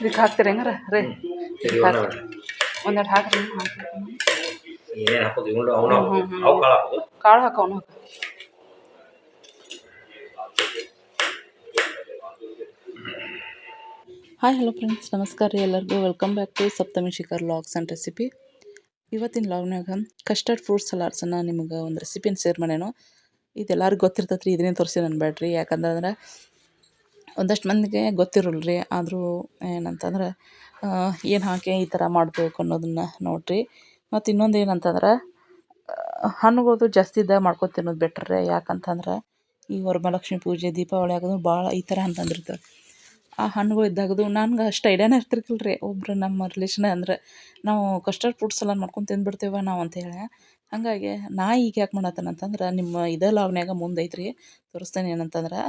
ಇದಕ್ಕೆ ಹಾಕ್ತೀರಿ ಹೆಂಗಾರ? ರೀ. ಒಂದೆರಡು ಹಾಕ್ರಿ. ಏನೇನು ಹಾಕೋದು? ಇವ್ನು ಅವನು ಹಾಕೋದು. ಅವು ಕಾಳು ಹಾಕೋದು? ಕಾಳು ಹಾಯ್ ಹಲೋ ಫ್ರೆಂಡ್ಸ್ ನಮಸ್ಕಾರ ರೀ ಎಲ್ಲರಿಗೂ. Welcome back to Saptami Shikhar logs and recipe ಇವತ್ತಿನ ಲಾಗ್ನಾಗ ಕಸ್ಟರ್ಡ್ ಫ್ರೂಟ್ ಸಲಾಡ್ಸನ್ನು ನಿಮ್ಗೆ ಒಂದು ರೆಸಿಪಿನ ಶೇರ್ ಮಾಡ್ಯಾನು. ಇದೆಲ್ಲರಿಗೂ ಗೊತ್ತಿರ್ತೈತೆ ರೀ ಇದನ್ನೇ ತೋರಿಸಿ ನನ್ನ ಬ್ಯಾಡ್ರಿ ಯಾಕಂತಂದ್ರೆ ಒಂದಷ್ಟು ಮಂದಿಗೆ ಗೊತ್ತಿರಲ್ಲ ರೀ ಆದರೂ ಏನಂತಂದ್ರೆ ಏನು ಹಾಕಿ ಈ ಥರ ಮಾಡಬೇಕು ಅನ್ನೋದನ್ನು ನೋಡಿರಿ. ಮತ್ತು ಇನ್ನೊಂದು ಏನಂತಂದ್ರೆ ಹಣ್ಣುಗಳದ್ದು ಜಾಸ್ತಿ ಇದ್ದಾಗ ಮಾಡ್ಕೊಂಡು ತಿನ್ನೋದು ಬೆಟ್ರ್ ರೀ. ಯಾಕಂತಂದ್ರೆ, ಈ ವರಮಹಾಲಕ್ಷ್ಮಿ ಪೂಜೆ, ದೀಪಾವಳಿ ಆಗೋದು ಭಾಳ ಈ ಥರ ಹಣ್ಣು ಆ ಹಣ್ಣುಗಳು ಇದ್ದಾಗದು ನನ್ಗೆ ಅಷ್ಟು ಐಡಿಯಾನೇ ಇರ್ತಿರ್ಕಿಲ್ಲ ರೀ ಒಬ್ರು ನಮ್ಮ ರಿಲೇಷನ್ ಅಂದ್ರೆ, ನಾವು ಕಸ್ಟರ್ಡ್ ಫ್ರೂಟ್ಸ್ ಎಲ್ಲ ಮಾಡ್ಕೊಂಡು ತಿಂದ್ಬಿಡ್ತೇವೆ ನಾವು ಅಂತೇಳಿ ಹಾಗಾಗಿ ನಾ ಈಗ ಯಾಕೆ ಮಾಡತ್ತೇನೆ ಅಂತಂದ್ರೆ ನಿಮ್ಮ ಇದೇ ಲಾವ್ನ್ಯಾಗ ಮುಂದೆ ಐತ್ರಿ, ತೋರಿಸ್ತೇನೆ ಏನಂತಂದ್ರೆ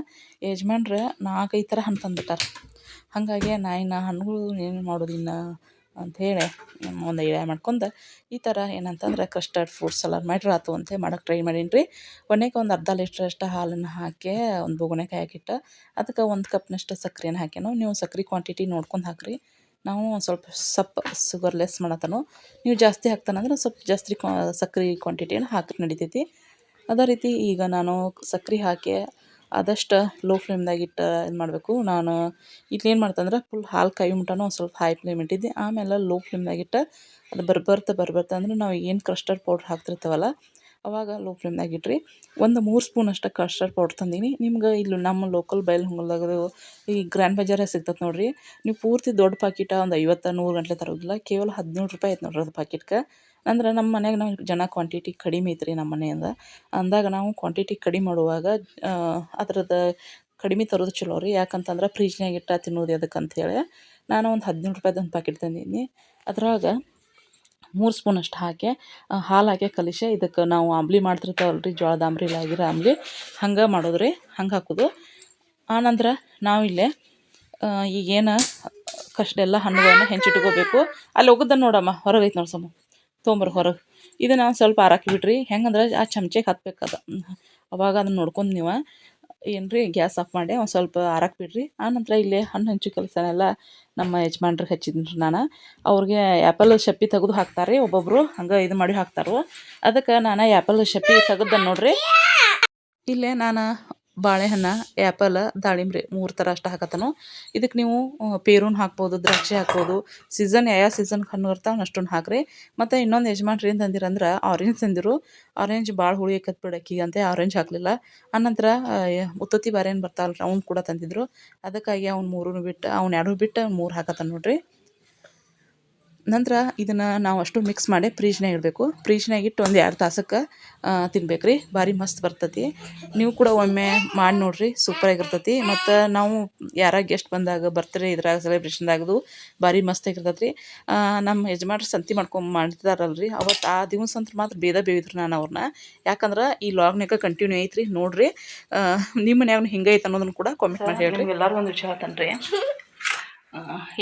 ಯಜಮಾನ್ರು ನಾಲ್ಕೈದು ಥರ ಹಣ್ಣು ತಂದುಬಿಟ್ಟಾರೆ. ಹಾಗಾಗಿ ನಾ ಇನ್ನು ಹಣ್ಣುಗಳು ಏನು ಮಾಡೋದು ಇನ್ನು ಅಂಥೇಳಿ ಒಂದು ಐಡಿಯಾ ಮಾಡ್ಕೊಂಡು ಈ ಥರ ಏನಂತಂದ್ರೆ ಕಸ್ಟರ್ಡ್ ಫ್ರೂಟ್ಸ್ ಸಲಾಡ್ ಮಾಡ್ರೆ ಆತು ಅಂತೇಳಿ ಮಾಡಕ್ಕೆ ಟ್ರೈ ಮಾಡೀನಿ ರೀ ಕೊನೆಗೆ ಒಂದು ಅರ್ಧ ಲೀಟ್ರಷ್ಟು ಹಾಲನ್ನು ಹಾಕಿ ಒಂದು ಬೊಗಣೆಕಾಯಿ ಹಾಕಿಟ್ಟು ಅದಕ್ಕೆ ಒಂದು ಕಪ್ನಷ್ಟು ಸಕ್ಕರೆನ ಹಾಕ್ಯಾನು, ನೀವು ಸಕ್ಕರೆ ಕ್ವಾಂಟಿಟಿ ನೋಡ್ಕೊಂಡು ಹಾಕಿರಿ. ನಾವು ಒಂದು ಸ್ವಲ್ಪ ಸಪ್ ಶುಗರ್ ಲೆಸ್ ಮಾಡತ್ತನು. ನೀವು ಜಾಸ್ತಿ ಹಾಕ್ತಾನಂದ್ರೆ ಸ್ವಲ್ಪ ಜಾಸ್ತಿ ಕ್ವಾ ಸಕ್ರೆ ಕ್ವಾಂಟಿಟಿಯನ್ನು ಹಾಕಿ ನಡಿತೈತಿ. ಅದೇ ರೀತಿ ಈಗ ನಾನು ಸಕ್ರೆ ಹಾಕಿ ಆದಷ್ಟು ಲೋ ಫ್ಲೇಮ್ದಾಗ ಇಟ್ಟು, ಇದು ಮಾಡಬೇಕು. ನಾನು ಇಲ್ಲಿ ಏನು ಮಾಡ್ತಂದ್ರೆ ಫುಲ್ ಹಾಲು ಕಾಯಿ ಮಟನೂ ಒಂದು ಸ್ವಲ್ಪ ಹೈ ಫ್ಲೇಮ್ ಇಟ್ಟಿದ್ದೆ. ಆಮೇಲೆ ಲೋ ಫ್ಲೇಮ್ದಾಗಿಟ್ಟು ಅದು ಬರ್ಬರ್ತಾ ಬರ್ಬರ್ತಾ ಅಂದ್ರೆ ನಾವು ಏನು ಕಸ್ಟರ್ಡ್ ಪೌಡ್ರ್ ಹಾಕ್ತಿರ್ತೀವಲ್ಲ ಅವಾಗ ಲೋ ಫ್ಲೇಮ್ದಾಗ ಇಡ್ರಿ ಒಂದು ಮೂರು ಸ್ಪೂನ್ ಅಷ್ಟು ಕಸ್ಟರ್ಡ್ ಪೌಡ್ರ್ ತಂದೀನಿ. ನಿಮ್ಗೆ ಇಲ್ಲಿ ನಮ್ಮ ಲೋಕಲ್ ಬಯಲು ಹೊಂಗಲ್ದಾಗದು ಈ ಗ್ರ್ಯಾಂಡ್ ಬಜಾರೇ ಸಿಗ್ತದೆ ನೋಡಿರಿ. ನೀವು ಪೂರ್ತಿ ದೊಡ್ಡ ಪಾಕಿಟ ಒಂದು ಐವತ್ತು, ನೂರು ಗಂಟೆ ತರೋದಿಲ್ಲ. ಕೇವಲ ಹದಿನೇಳು ರೂಪಾಯಿ ಐತೆ ನೋಡ್ರಿ ಅದು ಪಾಕಿಟ್ಗೆ ಅಂದ್ರೆ ನಮ್ಮ ಮನೆಯಾಗ ನಾವು ಜನ ಕ್ವಾಂಟಿಟಿ ಕಡಿಮೆ ಐತ್ರಿ ನಮ್ಮ ಮನೆಯಿಂದ. ಅಂದಾಗ ನಾವು ಕ್ವಾಂಟಿಟಿ ಕಡಿಮೆ ಮಾಡುವಾಗ ಅದ್ರದ್ದು ಕಡಿಮೆ ತರೋದು ಚಲೋ ರೀ. ಯಾಕಂತಂದ್ರೆ ಫ್ರಿಜ್ನ್ಯಾಗ ಇಟ್ಟ ತಿನ್ನೋದು ಅದಕ್ಕೆ ಅಂತೇಳಿ ನಾನು ಒಂದು ಹದಿನೇಳು ರೂಪಾಯ್ದು ಒಂದು ಪಾಕಿಟ್ ತಂದೀನಿ. ಅದ್ರಾಗ ಮೂರು ಸ್ಪೂನ್ ಅಷ್ಟು ಹಾಕಿ ಹಾಲು ಹಾಕಿ ಕಲಿಸಿ, ಇದಕ್ಕೆ ನಾವು ಆಂಬ್ಲಿ ಮಾಡ್ತಿರ್ತಾವಲ್ಲ ರೀ ಜೋಳದ ಅಂಬ್ಲಿ ಇಲ್ಲ ಆಗಿರೋ ಆಂಬ್ಲಿ ಹಂಗೆ ಮಾಡೋದು ರೀ ಹಂಗೆ ಹಾಕೋದು. ಆನಂತರ ನಾವಿಲ್ಲೇ ಈಗೇನು ಕಷ್ಟ ಎಲ್ಲ ಹಣ್ಣುಗಳನ್ನು ಹೆಂಚಿಟ್ಕೋಬೇಕು. ಅಲ್ಲಿ ಒಗ್ದ ನೋಡಮ್ಮ, ಹೊರಗೆ ಐತೆ ನೋಡಿ ಸಮ ತೊಂಬರ್ ಹೊರಗೆ. ಇದನ್ನು ಸ್ವಲ್ಪ ಆರಾಕಿ ಬಿಡ್ರಿ ಹೆಂಗಂದ್ರೆ ಆ ಚಮಚೆಗೆ ಹತ್ಬೇಕು ಅವಾಗ ಅದನ್ನು ನೋಡ್ಕೊಂಡು ನೀವು ಏನು ರೀ ಗ್ಯಾಸ್ ಆಫ್ ಮಾಡಿ ಒಂದು ಸ್ವಲ್ಪ ಆರಾಕಿ ಬಿಡ್ರಿ. ಆನಂತರ ಇಲ್ಲಿ ಹಣ್ಣು ಹಂಚು ಕೆಲಸನೆಲ್ಲ ನಮ್ಮ ಯಜಮಾನ್ರಿಗೆ ಹಚ್ಚಿದ್ರಿ ನಾನು. ಅವ್ರಿಗೆ ಆ್ಯಪಲ್ ಶಪ್ಪಿ ತೆಗೆದು ಹಾಕ್ತಾರೆ ರೀ ಒಬ್ಬೊಬ್ಬರು ಹಂಗೆ ಇದು ಮಾಡಿ ಹಾಕ್ತಾರೆ ಅದಕ್ಕೆ ನಾನು ಆ್ಯಪಲ್ ಶಪ್ಪಿ ತೆಗೆದ ನೋಡ್ರಿ. ಇಲ್ಲೇ ನಾನು ಬಾಳೆಹಣ್ಣು ಆ್ಯಪಲ್ ದಾಳಿಂಬೆ ಮೂರು ಥರ ಅಷ್ಟು ಹಾಕತ್ತನು. ಇದಕ್ಕೆ ನೀವು ಪೇರುನ್ ಹಾಕ್ಬೋದು, ದ್ರಾಕ್ಷಿ ಹಾಕ್ಬೋದು ಸೀಸನ್ ಯಾವ ಸೀಸನ್ ಹಣ್ಣು ಇರ್ತಾವೆ ಅಷ್ಟೊಂದು ಹಾಕಿರಿ. ಮತ್ತು ಇನ್ನೊಂದು ಯಜಮಾನ್ರು ಏನು ತಂದಿರಂದ್ರೆ ಆರೆಂಜ್ ತಂದಿರು. ಆರೆಂಜ್ ಭಾಳ ಹುಳಿ ಆಕತ್ ಬಿಡಕ್ಕಿ ಅಂತ ಆರೆಂಜ್ ಹಾಕಲಿಲ್ಲ. ಆನಂತರ ಉತ್ತತ್ತಿ ಬಾರೇನು ಬರ್ತಾವಲ್ಲ ಅವ್ನು ಕೂಡ ತಂದಿದ್ರು. ಅದಕ್ಕಾಗಿ ಅವ್ನು ಮೂರೂ ಬಿಟ್ಟು, ಅವ್ನು ಎರಡು ಬಿಟ್ಟು ಮೂರು ಹಾಕತ್ತಾನ ನೋಡಿರಿ. ನಂತರ ಇದನ್ನು ನಾವು ಅಷ್ಟು ಮಿಕ್ಸ್ ಮಾಡಿ ಫ್ರೀಜ್ನಾಗ ಇಡಬೇಕು. ಫ್ರೀಜ್ನಾಗ ಇಟ್ಟು ಒಂದು ಎರಡು ತಾಸಕ್ಕೆ ತಿನ್ಬೇಕು ರೀ ಭಾರಿ ಮಸ್ತ್ ಬರ್ತತಿ. ನೀವು ಕೂಡ ಒಮ್ಮೆ ಮಾಡಿ ನೋಡಿರಿ ಸೂಪರಾಗಿರ್ತತಿ ಮತ್ತು ನಾವು ಯಾರ ಗೆಸ್ಟ್ ಬಂದಾಗ ಬರ್ತೀರಿ ಇದ್ರಾಗ ಸೆಲೆಬ್ರೇಷನ್ದಾಗದು ಭಾರಿ ಮಸ್ತ್ ಆಗಿರ್ತೈತೆ ರೀ ನಮ್ಮ ಯಜಮಾನ್ರು ಸಂತಿ ಮಾಡ್ಕೊಂಡು ಮಾಡ್ತಿದಾರಲ್ಲ ರೀ ಅವತ್ತು ಆ ದಿವಸ ಅಂತ ಮಾತ್ರ ಬೇದ ಬೇವಿದ್ರು ನಾನು ಅವ್ರನ್ನ ಯಾಕಂದ್ರೆ ಈ ಲಾಗ್ನಾಗ ಕಂಟಿನ್ಯೂ ಐತ್ರಿ, ನೋಡಿರಿ. ನಿಮ್ಮ ಮನ್ಯಾಗ ಹಿಂಗೆ ಐತೆ ಅನ್ನೋದನ್ನು ಕೂಡ ಕಾಮೆಂಟ್ ಮಾಡಿ ಹೇಳ್ರಿ. ಎಲ್ಲರೂ ಒಂದು ವಿಷಯ ಆತನ್ರಿ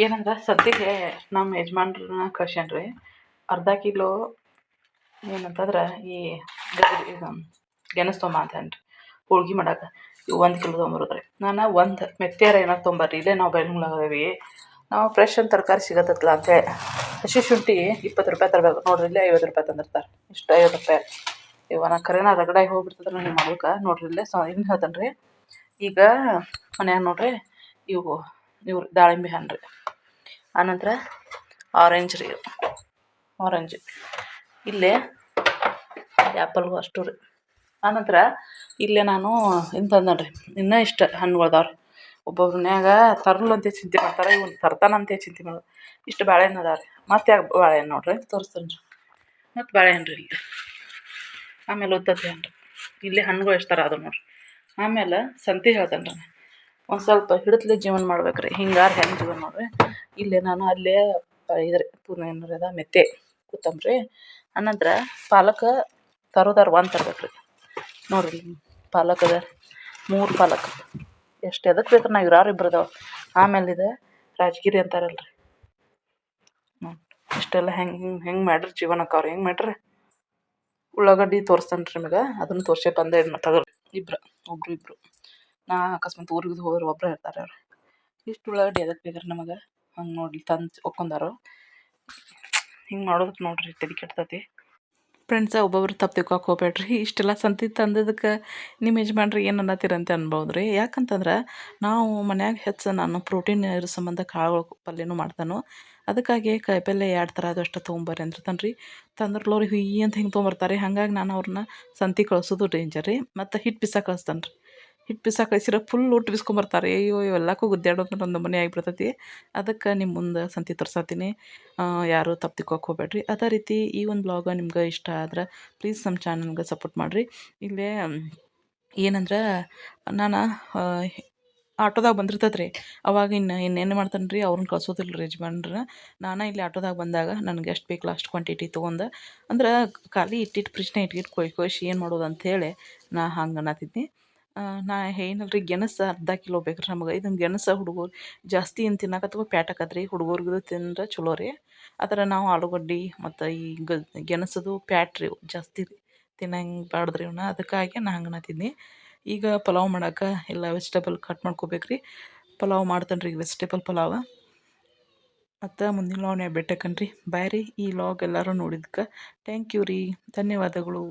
ಏನಂದ್ರೆ ಸದ್ಯಕ್ಕೆ ನಮ್ಮ ಯಜಮಾನ್ರನ್ನ ಕಳ್ಸ್ಯಾನ್ರಿ. ಅರ್ಧ ಕಿಲೋ ಏನಂತಂದ್ರೆ ಈ ಗೆಣಸು ತೊಂಬ ಅಂತೇನ್ರಿ ಹೋಳ್ಗೆ ಮಾಡಕ್ಕೆ ಇವು ಒಂದು ಕಿಲೋ ತೊಗೊಂಬರೋದ್ರಿ ನಾನು ಒಂದು ಮೆತ್ಯಾರ ಏನಾರು ತೊಂಬರ್ರಿ, ಇಲ್ಲೇ ನಾವು ಬೆಳ್ಳುಳ್ಳಾಗದೇವಿ ನಾವು ಫ್ರೆಶ್ ಅಂತ ತರಕಾರಿ ಸಿಗತ್ತಲ್ಲ ಅಂತೇಳಿ ಹಸಿ ಶುಂಠಿ ಇಪ್ಪತ್ತು ರೂಪಾಯಿ ತರಬೇಕು. ನೋಡ್ರಿ ಇಲ್ಲೇ ಐವತ್ತು ರೂಪಾಯಿ ತಂದಿರ್ತಾರೆ. ಇಷ್ಟು ಐವತ್ತು ರೂಪಾಯಿ. ಇವ ನಾ ಕರೆನ ರಗಡಾಗಿ ಹೋಗ್ಬಿಡ್ತದ್ರೆ ನೀವು ಮಾಡ್ಬೇಕು ನೋಡ್ರಿ ಇಲ್ಲೇ ಸೊ ಇನ್ನು ಹೇಳ್ತಾನೆ ರೀ ಈಗ ಮನ್ಯಾಗ ನೋಡ್ರಿ, ಇವು ಇವು ದಾಳಿಂಬೆ ಹಣ್ಣು ರೀ. ಆನಂತರ ಆರೆಂಜ್ ರೀ ಆರೆಂಜ್ ಇಲ್ಲೇ ಆ್ಯಪಲ್ಗೂ ಅಷ್ಟು ರೀ. ಆನಂತರ ಇಲ್ಲೇ ನಾನು ಇನ್ನು ತಂದನ್ರಿ ಇನ್ನೂ ಇಷ್ಟ ಹಣ್ಣುಗಳು ಅದಾವೆ ರೀ ಒಬ್ಬೊಬ್ರ ಮನ್ಯಾಗ ತರಲು ಅಂತ ಚಿಂತೆ ಮಾಡ್ತಾರೆ, ಇವ್ನು ತರ್ತಾನಂತೆ ಚಿಂತೆ ಮಾಡೋದು ಇಷ್ಟು ಬಾಳೆಹಣ್ಣು ಅದಾವೆ ರೀ. ಮತ್ತೆ ಯಾಕೆ ಬಾಳೆಹಣ್ಣು ನೋಡ್ರಿ? ತೋರಿಸ್ತೇನೆ ರೀ. ಮತ್ತು ಬಾಳೆಹಣ್ಣು ರೀ ಇಲ್ಲಿ. ಆಮೇಲೆ ಉತ್ತತ್ತಿ ಹಣ್ಣು ಇಲ್ಲೇ ಹಣ್ಣುಗಳು ಎಷ್ಟು ಥರ ಅದು ನೋಡ್ರಿ. ಆಮೇಲೆ ಸಂತೆ ಹೇಳ್ತೇನೆ ರೀ ಒಂದು ಸ್ವಲ್ಪ ಹಿಡಿತಲೆ ಜೀವನ ಮಾಡ್ಬೇಕು ರೀ ಹಿಂಗಾರು ಹೆಂಗೆ ಜೀವನ ಮಾಡ್ರಿ? ಇಲ್ಲೇ ನಾನು ಅಲ್ಲೇ ಇದ್ರಿ ಅದ, ಮೆತ್ತೆ ಕೊತ್ತಂಬರಿ ಆನಂತರ ಪಾಲಕ್ ತರೋದಾರ ಒಂದು ತರ್ಬೇಕು ರೀ ನೋಡಿರಿ ಪಾಲಕ್ ಅದ ಮೂರು ಪಾಲಕ್. ಎಷ್ಟು ಎದಕ್ಕೆ ಬೇಕು ನಾವು ಇರಾರು ಇಬ್ರು ಆಮೇಲೆ ಇದು ರಾಜಗಿರಿ ಅಂತಾರಲ್ಲ ರೀ ಇಷ್ಟೆಲ್ಲ ಹೆಂಗೆ ಹಿಂಗೆ ಹೆಂಗೆ ಮಾಡ್ರಿ ಜೀವನಕ್ಕ ಅವ್ರು? ಹೆಂಗೆ ಮಾಡ್ರಿ? ಉಳ್ಳಾಗಡ್ಡಿ ತೋರಿಸ್ತಾನೆ ರೀ ನಿಮಗೆ. ಅದನ್ನು ತೋರಿಸಿ ಬಂದೆ ತಗೋರಿ. ಇಬ್ರು, ಒಬ್ರು ಇಬ್ಬರು ನಾ ಅಕಸ್ಮಾತ್ ಊರಿಗೆ ಹೋದ್ರೆ ಒಬ್ಬರೇ ಇರ್ತಾರೆ ಅವ್ರು. ಇಷ್ಟು ಉಳ್ಳಾಗಡ್ಡಿ ಎದಕ್ಕೆ ಬೇಕಾರೆ ನಮಗೆ? ಹಂಗೆ ನೋಡಿ ತಂದು ಒಕ್ಕೊಂಡಾರು ಹಿಂಗೆ ಮಾಡೋದಕ್ಕೆ ನೋಡ್ರಿ ತಲೆ ಕೆಡ್ತತಿ ಫ್ರೆಂಡ್ಸ ಒಬ್ಬೊಬ್ರು ತಪ್ಪು ತಿಳ್ಕೊಕ್ಕೆ ಹೋಗ್ಬೇಡ್ರಿ ಇಷ್ಟೆಲ್ಲ ಸಂತಿ ತಂದಿದ್ದಕ್ಕೆ ನಿಮ್ಮ ಯಜಮಾನ್ರಿ ಏನು ಅನ್ನತ್ತೀರಂತ ಅನ್ಬೋದು ರೀ ಯಾಕಂತಂದ್ರೆ ನಾವು ಮನ್ಯಾಗ ಹೆಚ್ಚು ನಾನು ಪ್ರೋಟೀನ್ ಇರೋ ಸಂಬಂಧ ಕಾಳು ಪಲ್ಯನೂ ಮಾಡ್ತಾನು. ಅದಕ್ಕಾಗಿ ಕಾಯಿಪಲ್ಯ ಎರಡು ಥರ ಅದಷ್ಟು ತೊಗೊಂಬರ್ರಿ ಅಂದಿರ್ತಾನೆ ತನ್ರಿ ತಂದ್ರಲ್ಲೋರಿ ಹುಯ್ ಅಂತ ಹಿಂಗೆ ತೊಗೊಂಬರ್ತಾರೆ. ಹಾಗಾಗಿ ನಾನು ಅವ್ರನ್ನ ಸಂತಿ ಕಳ್ಸೋದು ಡೇಂಜರ್ ರೀ. ಮತ್ತು ಹಿಟ್ಟು ಬಿಸಾ ಕಳಿಸ್ತಾನೆ ರೀ ಹಿಟ್ಟು ಬಿಸಾಕ ಕಳಿಸಿರ ಫುಲ್ ಒಟ್ಟು ಬಿಸ್ಕೊಂಬರ್ತಾರೆ. ಅಯ್ಯೋ ಇವೆಲ್ಲಕ್ಕೂ ಗುದ್ದಾಡೋದು ಒಂದು ಮನೆ ಆಗಿಬಿಡ್ತೈತಿ. ಅದಕ್ಕೆ ನಿಮ್ಮ ಮುಂದೆ ಸಂತಿ ತೋರ್ಸತ್ತೀನಿ ಯಾರು ತಪ್ಪು ಹೋಗ್ಬೇಡ್ರಿ. ಅದೇ ರೀತಿ ಈ ಒಂದು ಬ್ಲಾಗ ನಿಮ್ಗೆ ಇಷ್ಟ ಆದ್ರೆ ಪ್ಲೀಸ್ ನಮ್ಮ ಚಾನಲ್ಗೆ ಸಪೋರ್ಟ್ ಮಾಡಿರಿ. ಇಲ್ಲೇ, ಏನಂದ್ರೆ, ನಾನು ಆಟೋದಾಗ ಬಂದಿರ್ತದ್ರಿ ರೀ ಅವಾಗ ಇನ್ನು ಇನ್ನೇನು ಮಾಡ್ತಾನೆ ರೀ ಅವ್ರನ್ನ ಕಳ್ಸೋದಿಲ್ಲ ರೀ ಯಜಮಾನ್ರ. ನಾನು ಇಲ್ಲಿ ಆಟೋದಾಗ ಬಂದಾಗ ನನಗೆ ಎಷ್ಟು ಬೇಕು ಅಷ್ಟು ಕ್ವಾಂಟಿಟಿ ತೊಗೊಂಡು. ಅಂದ್ರೆ ಖಾಲಿ ಇಟ್ಟಿಟ್ಟು ಫ್ರಿಜ್ನ ಇಟ್ಗಿಟ್ಟು ಕೊಯ್, ಕೊಯ್ಸಿ ಏನು ಮಾಡೋದು ಅಂಥೇಳಿ ನಾ ಹಂಗೆ ಅನ್ನತ್ತಿದ್ದೆ ನಾ ಏನಲ್ಲ ರೀ ಗೆಣಸು ಅರ್ಧ ಕಿಲೋ ಬೇಕು ರೀ ನಮಗೆ. ಇದನ್ನು ಗೆಣಸು ಹುಡುಗರು ಜಾಸ್ತಿ ಏನು ತಿನ್ನಕತ್ತವ ಪ್ಯಾಟ್ ಆಕತ್ರಿ ಹುಡುಗರ್ಗೂ ತಿಂದ್ರೆ ಚಲೋ ರೀ. ಆದ್ರೆ ನಾವು ಆಲೂಗಡ್ಡೆ ಮತ್ತು ಈ ಗೆಣಸದು ಪ್ಯಾಟ್ ರೀ ಜಾಸ್ತಿ ತಿನ್ನಂಗೆ ಬ್ಯಾಡ್ದು ರೀ ಇವನ್ನ ಅದಕ್ಕಾಗಿ ನಾ ಹಂಗೆ ನಾತೀನಿ ಈಗ ಪಲಾವ್ ಮಾಡಕ್ಕೆ ಎಲ್ಲ ವೆಜಿಟೇಬಲ್ ಕಟ್ ಮಾಡ್ಕೋಬೇಕು ರೀ ಪಲಾವ್ ಮಾಡ್ತಾನೆ ರೀ ವೆಜಿಟೇಬಲ್ ಪಲಾವ. ಮತ್ತು ಮುಂದಿನ ಲಾಗ್ನ್ಯಾಗ ಬೆಟ್ಟಕನ್ರಿ. ಬಾಯ್ ರೀ ಈ ಲಾಗ್ ಎಲ್ಲರೂ ನೋಡಿದ್ಕೆ. ಥ್ಯಾಂಕ್ ಯು ರೀ. ಧನ್ಯವಾದಗಳು.